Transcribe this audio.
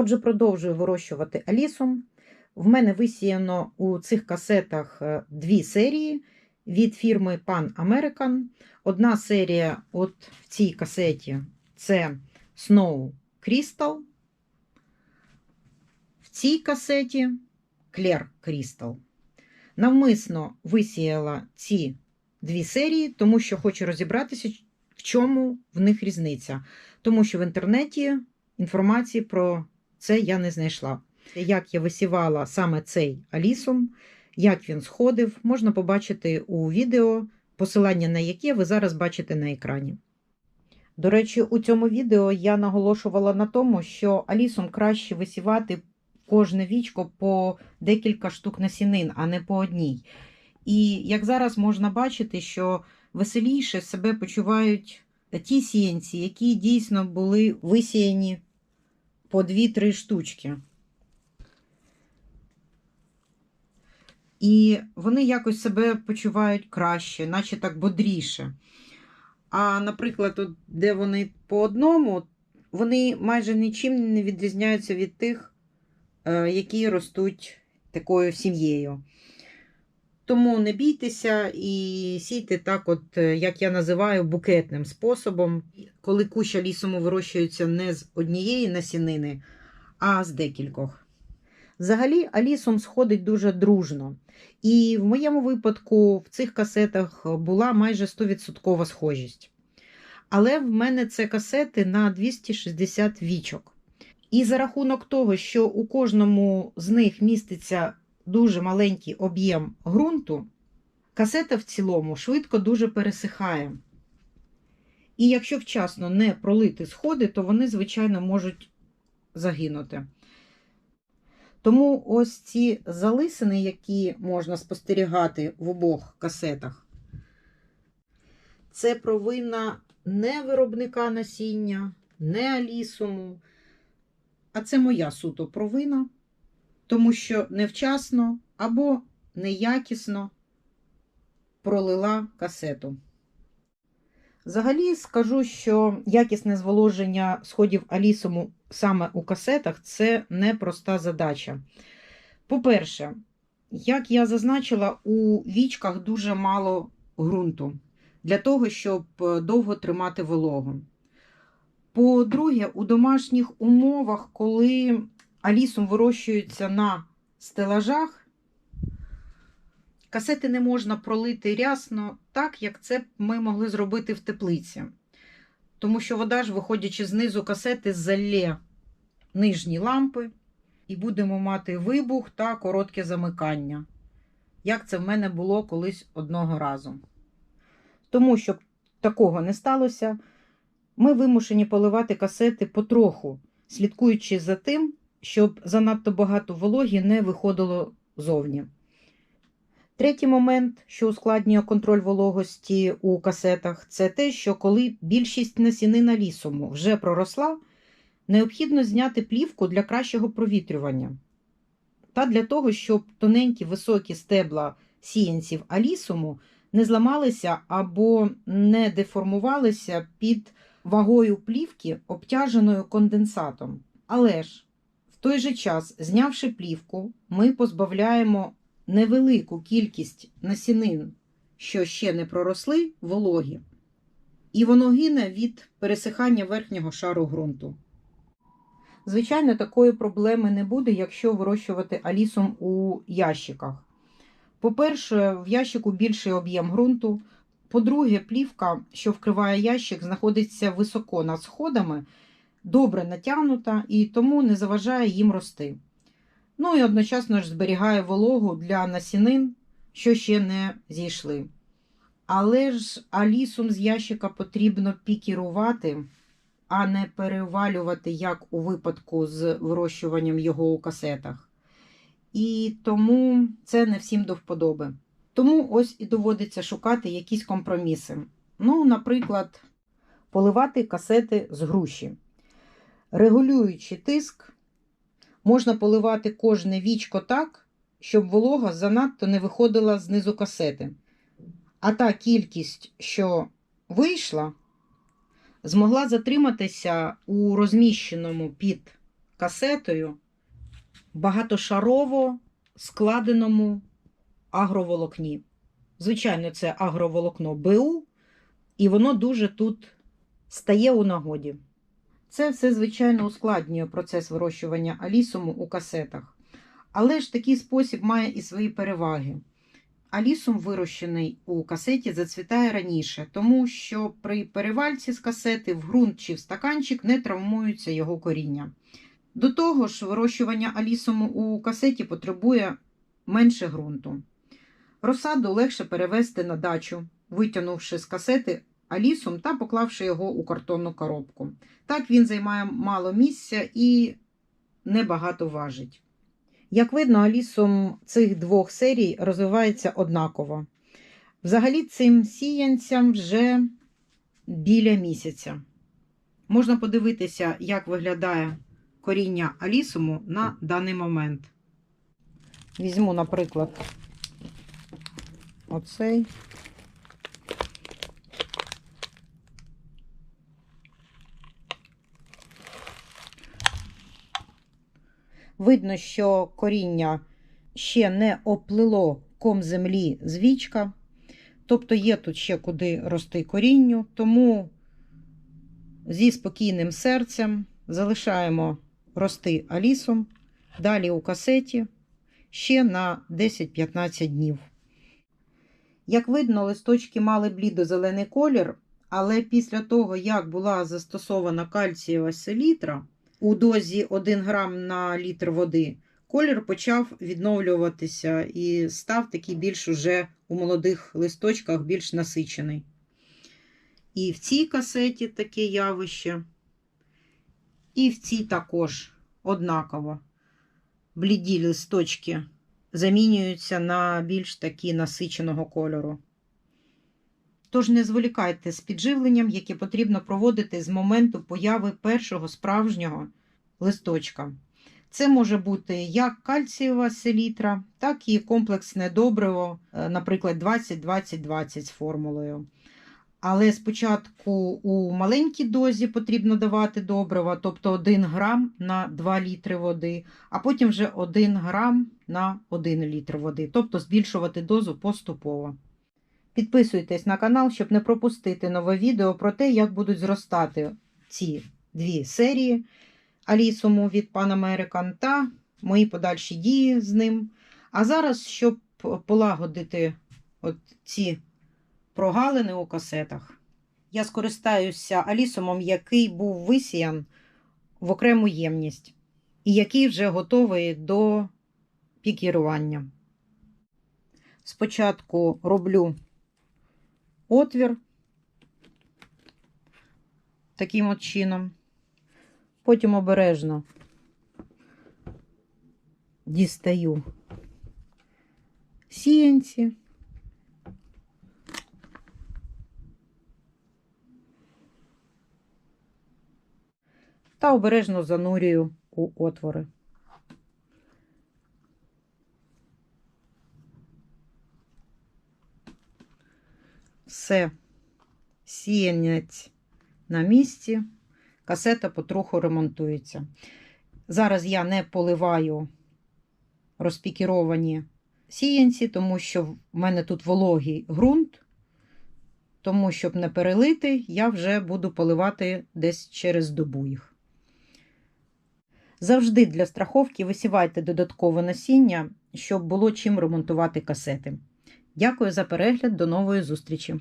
Отже, продовжую вирощувати алісум. В мене висіяно у цих касетах е, дві серії від фірми Pan American. Одна серія, от в цій касеті, це Snow Crystal. В цій касеті Clear Crystal. Навмисно висіяла ці дві серії, тому що хочу розібратися, в чому в них різниця. Тому що в інтернеті інформації про це я не знайшла. Як я висівала саме цей алісум, як він сходив, можна побачити у відео, посилання на яке ви зараз бачите на екрані. До речі, у цьому відео я наголошувала на тому, що алісум краще висівати кожне вічко по декілька штук насінин, а не по одній. І як зараз можна бачити, що веселіше себе почувають ті сіянці, які дійсно були висіяні по 2-3 штучки. І вони якось себе почувають краще, наче так бодріше. А, наприклад, от, де вони по одному, вони майже нічим не відрізняються від тих, е, які ростуть такою сім'єю. Тому не бійтеся і сійте так, от, е, як я називаю, букетним способом, коли куща лісому вирощується не з однієї насінини, а з декількох. Взагалі, алісом сходить дуже дружно. І в моєму випадку в цих касетах була майже 100% схожість. Але в мене це касети на 260 вічок. І за рахунок того, що у кожному з них міститься дуже маленький об'єм ґрунту, касета в цілому швидко дуже пересихає. І якщо вчасно не пролити сходи, то вони, звичайно, можуть загинути. Тому ось ці залисини, які можна спостерігати в обох касетах, це провина не виробника насіння, не алісуму, а це моя суто провина, тому що невчасно або неякісно пролила касету. Взагалі скажу, що якісне зволоження сходів алісуму саме у касетах це непроста задача. По-перше, як я зазначила, у вічках дуже мало ґрунту для того, щоб довго тримати вологу. По-друге, у домашніх умовах, коли алісум вирощується на стелажах, касети не можна пролити рясно так, як це ми могли зробити в теплиці. Тому що вода ж, виходячи знизу касети, залє нижні лампи, і будемо мати вибух та коротке замикання. Як це в мене було колись одного разу. Тому, щоб такого не сталося, ми вимушені поливати касети потроху, слідкуючи за тим, щоб занадто багато вологі не виходило зовні. Третій момент, що ускладнює контроль вологості у касетах, це те, що коли більшість насінина лісому вже проросла, необхідно зняти плівку для кращого провітрювання. Та для того, щоб тоненькі високі стебла сіянців алісуму не зламалися або не деформувалися під вагою плівки, обтяженою конденсатом. Але ж той же час, знявши плівку, ми позбавляємо невелику кількість насінин, що ще не проросли, вологі, і воно гине від пересихання верхнього шару ґрунту. Звичайно, такої проблеми не буде, якщо вирощувати алісом у ящиках. По-перше, в ящику більший об'єм ґрунту. По-друге, плівка, що вкриває ящик, знаходиться високо над сходами, добре натягнута і тому не заважає їм рости. Ну і одночасно ж зберігає вологу для насінин, що ще не зійшли. Але ж алісум з ящика потрібно пікірувати, а не перевалювати, як у випадку з вирощуванням його у касетах. І тому це не всім до вподоби. Тому ось і доводиться шукати якісь компроміси. Ну, наприклад, поливати касети з груші. Регулюючи тиск, можна поливати кожне вічко так, щоб волога занадто не виходила знизу касети. А та кількість, що вийшла, змогла затриматися у розміщеному під касетою багатошарово складеному агроволокні. Звичайно, це агроволокно БУ, і воно дуже тут стає у нагоді. Це все, звичайно, ускладнює процес вирощування алісуму у касетах. Але ж такий спосіб має і свої переваги. Алісум, вирощений у касеті, зацвітає раніше, тому що при перевальці з касети в ґрунт чи в стаканчик не травмуються його коріння. До того ж, вирощування алісуму у касеті потребує менше ґрунту. Розсаду легше перевезти на дачу, витягнувши з касети алісум та поклавши його у картонну коробку. Так він займає мало місця і небагато важить. Як видно, алісум цих двох серій розвивається однаково. Взагалі, цим сіянцям вже біля місяця. Можна подивитися, як виглядає коріння алісуму на даний момент. Візьму, наприклад, оцей. Видно, що коріння ще не оплило ком землі з вічка, тобто є тут ще куди рости корінню, тому зі спокійним серцем залишаємо рости алісом, далі у касеті ще на 10-15 днів. Як видно, листочки мали блідо-зелений колір, але після того, як була застосована кальцієва селітра, у дозі 1 грам на літр води колір почав відновлюватися і став такий більш уже у молодих листочках більш насичений. І в цій касеті таке явище, і в цій також однаково. Бліді листочки замінюються на більш такі насиченого кольору. Тож не зволікайте з підживленням, яке потрібно проводити з моменту появи першого справжнього листочка. Це може бути як кальцієва селітра, так і комплексне добриво, е, наприклад, 20-20-20 з формулою. Але спочатку у маленькій дозі потрібно давати добрива, тобто 1 грам на 2 літри води, а потім вже 1 грам на 1 літр води, тобто збільшувати дозу поступово. Підписуйтесь на канал, щоб не пропустити нове відео про те, як будуть зростати ці дві серії Алісому від Pan American та мої подальші дії з ним. А зараз, щоб полагодити от ці прогалини у касетах, я скористаюся алісумом, який був висіян в окрему ємність, і який вже готовий до пікірування. Спочатку роблю отвір таким от чином. Потім обережно дістаю сіянці. Та обережно занурюю у отвори. Все, сіянець на місці, касета потроху ремонтується. Зараз я не поливаю розпікіровані сіянці, тому що в мене тут вологий ґрунт, тому, щоб не перелити, я вже буду поливати десь через добу їх. Завжди для страховки висівайте додаткове насіння, щоб було чим ремонтувати касети. Дякую за перегляд, до нової зустрічі!